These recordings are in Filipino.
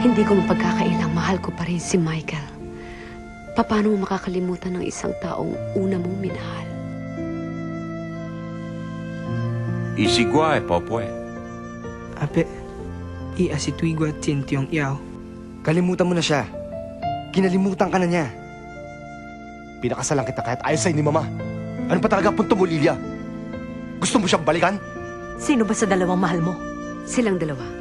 Hindi ko mapagkakailang mahal ko pa rin si Michael. Paano mo makakalimutan ng isang taong una mong minahal? Isigwa e popwe. Ape, iasitwigwa tintiyong iyaw. Kalimutan mo na siya. Kinalimutan ka na niya. Pinakasalan kita kahit ayaw sa'yo ni Mama. Ano pa talaga punto mo, Lilia? Gusto mo siyang balikan? Sino ba sa dalawang mahal mo? Silang dalawa.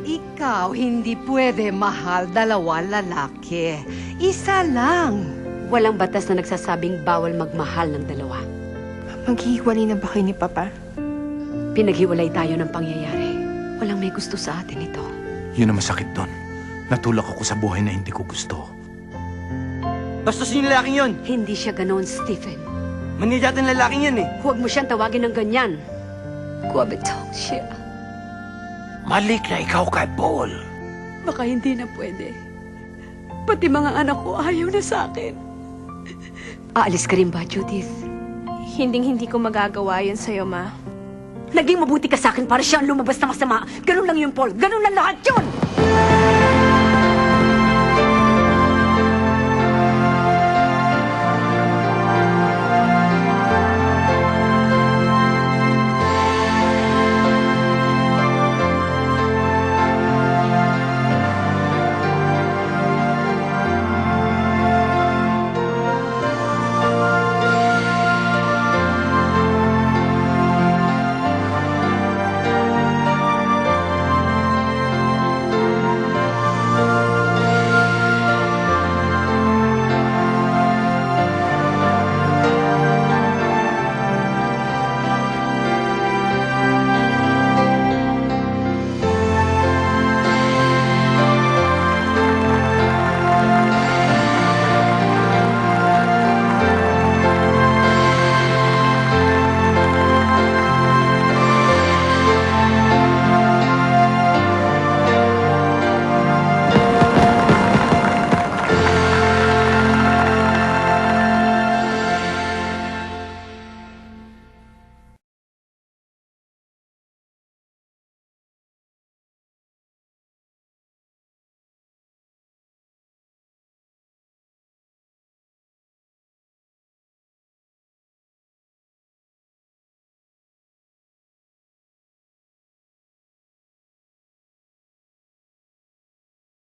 Ikaw hindi pwede mahal dalawa lalaki. Isa lang. Walang batas na nagsasabing bawal magmahal ng dalawa. Maghihiwalay na ba kayo ni Papa? Pinaghiwalay tayo ng pangyayari. Walang may gusto sa atin ito. Yun ang masakit doon. Natulak ako sa buhay na hindi ko gusto. Bastos yung lalaking yun. Hindi siya ganoon, Stephen. Manidatan lalaking yan eh. Huwag mo siyang tawagin ng ganyan. Kuwabitong siya. Malik na ikaw kay Paul. Baka hindi na pwede. Pati mga anak ko ayaw na sa akin. Aalis ka rin ba, Judith? Hinding-hindi ko magagawa yun sa'yo, Ma. Naging mabuti ka sa akin para siyang lumabas na masama. Ganun lang yun, Paul. Ganun lang lahat yun!